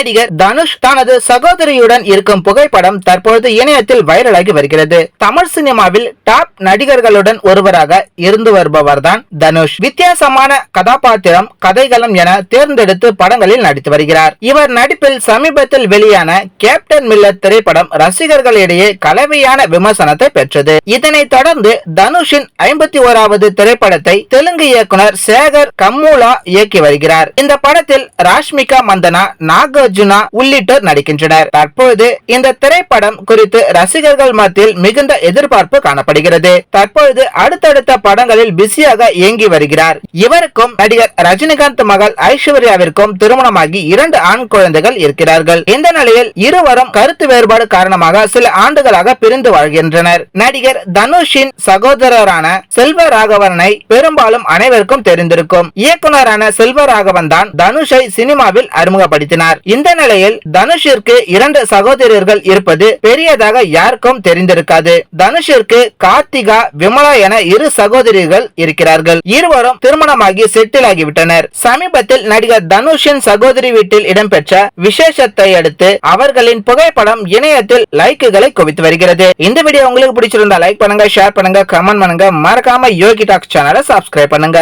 நடிகர் தனுஷ் தனது சகோதரியுடன் இருக்கும் புகைப்படம் தற்பொழுது இணையத்தில் வைரலாகி வருகிறது. தமிழ் சினிமாவில் டாப் நடிகர்களுடன் ஒருவராக இருந்து வருபவர்தான் தனுஷ். வித்தியாசமான கதாபாத்திரம் கதைகளம் என தேர்ந்தெடுத்து படங்களில் நடித்து வருகிறார். இவர் நடிப்பில் சமீபத்தில் வெளியான கேப்டன் மில்லர் திரைப்படம் ரசிகர்களிடையே கலவையான விமர்சனத்தை பெற்றது. இதனைத் தொடர்ந்து தனுஷின் ஐம்பத்தி ஓராவது திரைப்படத்தை தெலுங்கு இயக்குனர் சேகர் கம்மூலா இயக்கி வருகிறார். இந்த படத்தில் ராஷ்மிகா மந்தனா அர்ஜுனா உள்ளிட்டோர் நடிக்கின்றனர். தற்போது இந்த திரைப்படம் குறித்து ரசிகர்கள் மத்தியில் மிகுந்த எதிர்பார்ப்பு காணப்படுகிறது. தற்பொழுது அடுத்தடுத்த படங்களில் பிஸியாக இயங்கி வருகிறார். இவருக்கும் நடிகர் ரஜினிகாந்த் மகள் ஐஸ்வர்யாவிற்கும் திருமணமாகி இரண்டு ஆண் குழந்தைகள் இருக்கிறார்கள். இந்த நிலையில் இருவரும் கருத்து வேறுபாடு காரணமாக சில ஆண்டுகளாக பிரிந்து வாழ்கின்றனர். நடிகர் தனுஷின் சகோதரரான செல்வ ராகவனை பெரும்பாலும் அனைவருக்கும் தெரிந்திருக்கும். இயக்குனரான செல்வராகவன் தான் தனுஷை சினிமாவில் அறிமுகப்படுத்தினார். இந்த நிலையில் தனுஷிற்கு இரண்டு சகோதரர்கள் இருப்பது பெரியதாக யாருக்கும் தெரிந்திருக்காது. தனுஷிற்கு கார்த்திகா விமலா என இரு சகோதரிகள் இருக்கிறார்கள். இருவரும் திருமணமாகி செட்டில் ஆகிவிட்டனர் சமீபத்தில் நடிகர் தனுஷின் சகோதரி வீட்டில் இடம்பெற்ற விசேஷத்தை அடுத்து அவர்களின் புகைப்படம் இணையத்தில் லைக்குகளை குவித்து வருகிறது. இந்த வீடியோ உங்களுக்கு பிடிச்சிருந்தா லைக் பண்ணுங்க ஷேர் பண்ணுங்க கமெண்ட் பண்ணுங்க. மறக்காம யோகி டாக் சேனலை சப்ஸ்கிரைப் பண்ணுங்க.